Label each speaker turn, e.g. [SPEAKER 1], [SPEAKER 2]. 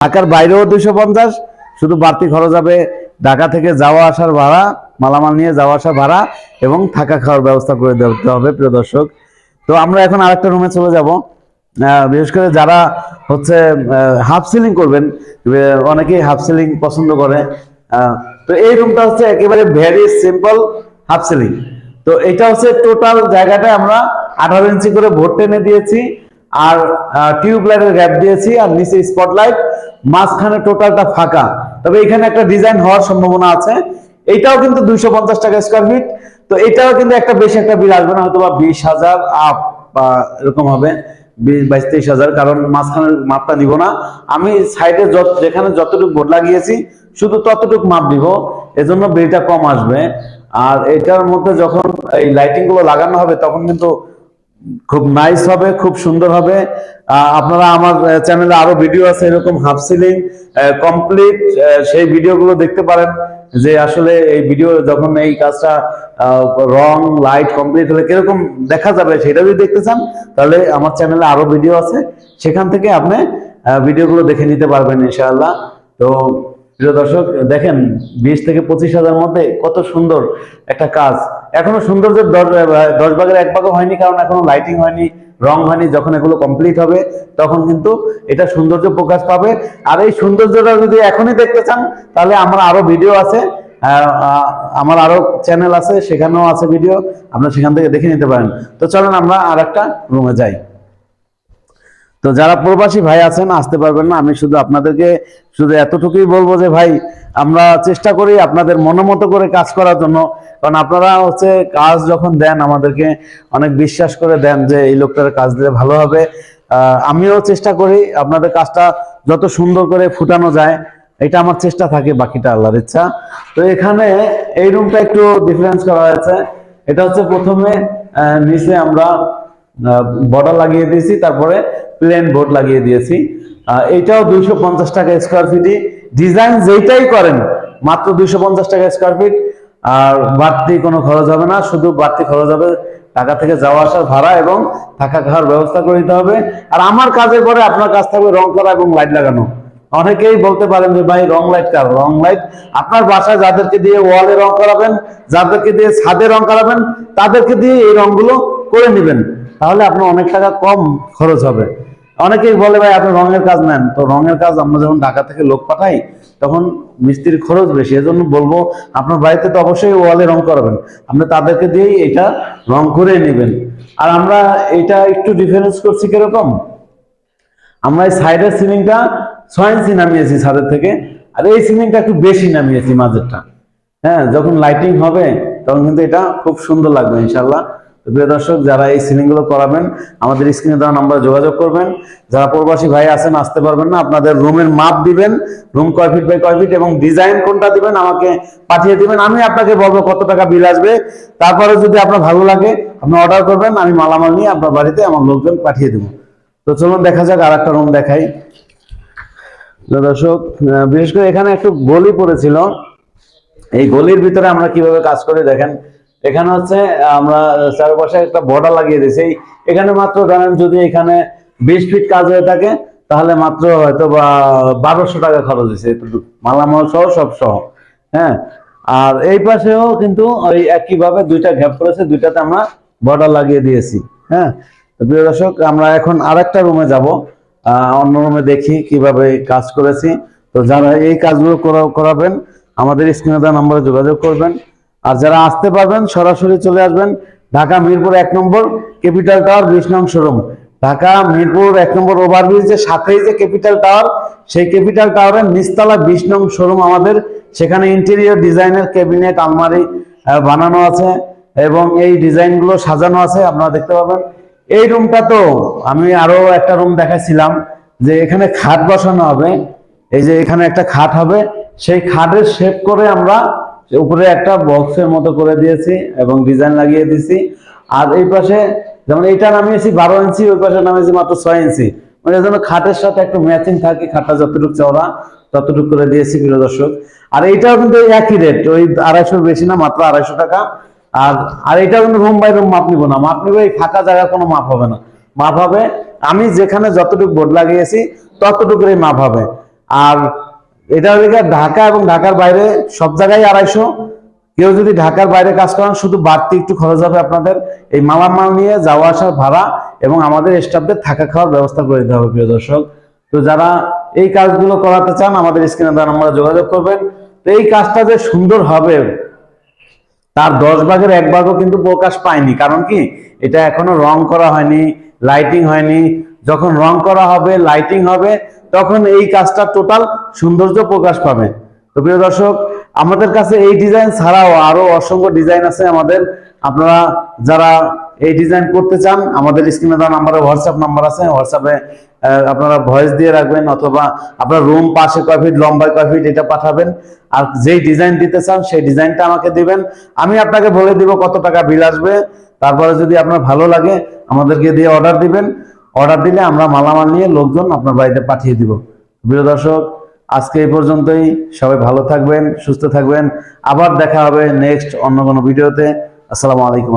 [SPEAKER 1] ঢাকার বাইরেও দুইশো পঞ্চাশ, শুধু বাড়তি খরচ হবে ঢাকা থেকে যাওয়া আসার ভাড়া, মালামাল নিয়ে যাওয়া আসা ভাড়া এবং থাকা খাওয়ার ব্যবস্থা করে দিতে হবে, প্রিয় দর্শক। তো আমরা এখন আরেকটা রুমে চলে যাব। বিশেষ করে যারা হচ্ছে হাফ সিলিং করবেন অনেকেই হাফ সিলিং পছন্দ করে। তো এই রুমটা হচ্ছে একেবারে ভেরি সিম্পল হাফ সিলিং তো এটা হচ্ছে টোটাল জায়গাটা আমরা আঠারো ইঞ্চি করে ভোট টেনে দিয়েছি। আর টিউব লাইটের গ্যাপ দিয়েছি আর নিচে স্পটলাইট মাঝখানে টোটালটা ফাঁকা। তবে এখানে একটা ডিজাইন হওয়ার সম্ভাবনা আছে। এইটাও কিন্তু দুইশো পঞ্চাশ টাকা স্কোয়ার ফিট তো এটাও কিন্তু একটা বেশি একটা বিল আসবে না হয়তো বা বিশ হাজার আপ বা এরকম হবে, বিশ, বাইশ, তেইশ হাজার, কারণ মাঝখানের মাপটা নিব না। আমি সাইডে যত, যেখানে যতটুকু বোর্ড লাগিয়েছি, শুধু ততটুকু মাপ দিব এজন্য বিলটা কম আসবে। আর এটার মধ্যে যখন এই লাইটিংগুলো লাগানো হবে, তখন কিন্তু খুব নাইস হবে, খুব সুন্দর হবে। আপনারা আমার চ্যানেলে আরও ভিডিও আছে, এরকম হাফ সিলিং কমপ্লিট সেই ভিডিওগুলো দেখতে পারেন। যে আসলে এই ভিডিও যখন এই কাজটা রং লাইট কমপ্লিট হলে কীরকম দেখা যাবে সেটা যদি দেখতে চান, তাহলে আমার চ্যানেলে আরও ভিডিও আছে। সেখান থেকে আপনি ভিডিওগুলো দেখে নিতে পারবেন ইনশাআল্লাহ। তো প্রিয় দর্শক, দেখেন, বিশ থেকে পঁচিশ হাজার মধ্যে কত সুন্দর একটা কাজ। এখনও সৌন্দর্যের দশ- ভাগের এক ভাগও হয়নি, কারণ এখনও লাইটিং হয়নি, রং হয়নি, যখন এগুলো কমপ্লিট হবে, তখন কিন্তু এটা সৌন্দর্য প্রকাশ পাবে। আর এই সৌন্দর্যটা যদি এখনই দেখতে চান, তাহলে আমার আরও ভিডিও আছে আমার আরও চ্যানেল আছে, সেখানেও আছে ভিডিও আপনারা সেখান থেকে দেখে নিতে পারেন। তো চলেন আমরা আর একটা রুমে যাই। তো যারা প্রবাসী ভাই আছেন, আসতে পারবেন না। আমি শুধু আপনাদেরকে শুধু এতটুকুই বলব যে, ভাই, আমরা চেষ্টা করি আপনাদের মনোমতো করে কাজ করার জন্য। কারণ আপনারা হচ্ছে কাজ যখন দেন, আমাদেরকে অনেক বিশ্বাস করে দেন যে, এই লোকটার কাজ দিলে ভালো হবে। আমিও চেষ্টা করি আপনাদের কাজটা যত সুন্দর করে ফুটানো যায়। এটা আমার চেষ্টা থাকে, বাকিটা আল্লাহর ইচ্ছা। তো এখানে এই রুমটা একটু ডিফারেন্স করা হয়েছে। এটা হচ্ছে প্রথমে নিচে আমরা বর্ডার লাগিয়ে দিয়েছি, তারপরে প্লেন বোর্ড লাগিয়ে দিয়েছি। এটাও দুইশো পঞ্চাশ টাকা স্কোয়ার ফিটই ডিজাইন যেইটাই করেন, মাত্র দুইশো পঞ্চাশ টাকা স্কোয়ার ফিট আর বাড়তি কোনো খরচ হবে না, শুধু বাড়তি খরচ হবে ঢাকা থেকে যাওয়া আসার ভাড়া এবং থাকা খাওয়ার ব্যবস্থা করে দিতে হবে। আর আমার কাজের পরে আপনার কাজ থাকবে রং করা এবং লাইট লাগানো। অনেকেই বলতে পারেন যে, ভাই, রং লাইট কার? রং লাইট আপনার বাসায় যাদেরকে দিয়ে ওয়ালে রং করাবেন, যাদেরকে দিয়ে ছাদে রং করাবেন, তাদেরকে দিয়ে এই রংগুলো করে নেবেন। তাহলে আপনার অনেক টাকা কম খরচ হবে। অনেকেই বলে, ভাই, আপনি রঙের কাজ নেন। তো রঙের কাজ আমরা যখন ঢাকা থেকে লোক পাঠাই, তখন মিস্ত্রির খরচ বেশি। এজন্য বলব, আপনার বাড়িতে তো অবশ্যই ওয়ালে রং করাবেন। আপনি তাদেরকে দিয়েই এটা রং করে নেবেন। আর আমরা এটা একটু ডিফারেন্স করছি কীরকম? আমরা এই সাইডের সিলিংটা ছয় ইঞ্চি নামিয়েছি ছাদের থেকে, আর এই সিলিংটা একটু বেশি নামিয়েছি মাঝেরটা। হ্যাঁ যখন লাইটিং হবে, তখন কিন্তু এটা খুব সুন্দর লাগবে ইনশাল্লাহ প্রিয় দর্শক, যারা এই সিলিংগুলো করাবেন, আমাদের স্ক্রিনে দেওয়া নাম্বারে যোগাযোগ করবেন। যারা প্রবাসী ভাই আছেন, আসতে পারবেন না, আপনাদের রুমের মাপ দিবেন, রুম কয় ফিট বাই কয় ফিট, এবং ডিজাইন কোনটা দিবেন, আমাকে পাঠিয়ে দিবেন। আমি আপনাকে বলব কত টাকা বিল আসবে। তারপরে যদি আপনার ভালো লাগে, আপনি অর্ডার করবেন, আমি মালামাল নিয়ে আপনার বাড়িতে আমার লোকজন পাঠিয়ে দেবো। তো চলুন, দেখা যাক আর একটা রুম দেখাই। দর্শক বিশেষ করে এখানে একটু গলি পড়েছিল। এই গলির ভিতরে আমরা কীভাবে কাজ করি, দেখেন। এখানে হচ্ছে, আমরা চারপাশে একটা বর্ডার লাগিয়ে দিয়েছি। এখানে মাত্র ধরেন যদি এখানে বিশ ফিট কাজ হয়ে থাকে, তাহলে মাত্র হয়তো বা বারোশো টাকা খরচ হয়েছে। মালামাল সহ, সব সহ। হ্যাঁ? আর এই পাশেও কিন্তু ওই একইভাবে দুইটা গ্যাপ করেছে দুইটাতে আমরা বর্ডার লাগিয়ে দিয়েছি। হ্যাঁ? প্রিয় দর্শক, আমরা এখন আরেকটা রুমে যাব। অন্য রুমে দেখি কীভাবে কাজ করেছি। তো যারা এই কাজগুলো করা- করাবেন, আমাদের স্ক্রিনে দেওয়া নম্বরে যোগাযোগ করবেন। আর যারা আসতে পারবেন, সরাসরি চলে আসবেন। ঢাকা মিরপুর এক নম্বর ক্যাপিটাল টাওয়ার, বিশ নং শোরুম। ঢাকা মিরপুর এক নম্বর ওভারব্রিজের সাথেই যে ক্যাপিটাল টাওয়ার, সেই ক্যাপিটাল টাওয়ারের নিচতলা বিশ নং শোরুম আমাদের। সেখানে ইন্টেরিয়র ডিজাইনের ক্যাবিনেট, আলমারি বানানো আছে এবং এই ডিজাইনগুলো সাজানো আছে, আপনারা দেখতে পাবেন। এই রুমটা তো আমি আরও একটা রুম দেখাচ্ছিলাম যে এখানে খাট বসানো হবে। এই যে এখানে একটা খাট হবে। সেই খাটের শেপ করে আমরা উপরে একটা বক্সের মতো করে দিয়েছি এবং ডিজাইন লাগিয়ে দিয়েছি আর এই পাশে যেমন এইটা নামিয়েছি বারো ইঞ্চি, ওই পাশে নামিয়েছি মাত্র ছয় ইঞ্চি। মানে যেন খাটের সাথে একটু ম্যাচিং থাকে, খাটটা যতটুকু চওড়া, ততটুকু করে দিয়েছি প্রিয় দর্শক। আর এইটাও কিন্তু একই রেট ওই আড়াইশোর বেশি না, মাত্র আড়াইশো টাকা। আর আর এটা কিন্তু রুম বাই রুম মাপ নিব না। মাপ নিব এই ফাঁকা জায়গার কোনো মাপ হবে না। মাপ হবে, আমি যেখানে যতটুকু বোর্ড লাগিয়েছি, ততটুকুরই মাপ হবে। আর এটা হলো ঢাকা এবং ঢাকার বাইরে সব জায়গায় আড়াইশো। কেউ যদি ঢাকার বাইরে কাজ করেন, শুধু বাড়তি একটু খরচ হবে আপনাদের। এই মালামাল নিয়ে যাওয়া আসার ভাড়া এবং আমাদের স্টাফদের থাকা খাওয়ার ব্যবস্থা করে দিতে হবে, প্রিয় দর্শক। তো যারা এই কাজগুলো করাতে চান, আমাদের স্ক্রিনে দ্বারা নম্বরে যোগাযোগ করবেন। তো এই কাজটা যে সুন্দর হবে, তার দশ ভাগের এক ভাগও কিন্তু প্রকাশ পায়নি। কারণ কি? এটা এখনও রং করা হয়নি লাইটিং হয়নি। যখন রং করা হবে লাইটিং হবে তখন এই কাজটা টোটাল সৌন্দর্য প্রকাশ পাবে। তো প্রিয় দর্শক, আমাদের কাছে এই ডিজাইন ছাড়াও আরও অসংখ্য ডিজাইন আছে আমাদের। আপনারা যারা এই ডিজাইন করতে চান, আমাদের স্ক্রিনে দেওয়া নাম্বারে হোয়াটসঅ্যাপ নাম্বার আছে। হোয়াটসঅ্যাপে আপনারা ভয়েস দিয়ে রাখবেন অথবা আপনার রুম পাশে কয় ফিট লম্বায় কয় ফিট এটা পাঠাবেন। আর যেই ডিজাইন দিতে চান, সেই ডিজাইনটা আমাকে দিবেন। আমি আপনাকে বলে দিব কত টাকা বিল আসবে। তারপরে যদি আপনার ভালো লাগে, আমাদেরকে দিয়ে অর্ডার দিবেন। অর্ডার দিলে আমরা মালামাল নিয়ে লোকজন আপনার বাড়িতে পাঠিয়ে দিব। প্রিয় দর্শক, আজকে এই পর্যন্তই। সবাই ভালো থাকবেন, সুস্থ থাকবেন। আবার দেখা হবে নেক্সট অন্য কোনো ভিডিওতে। আসসালামু আলাইকুম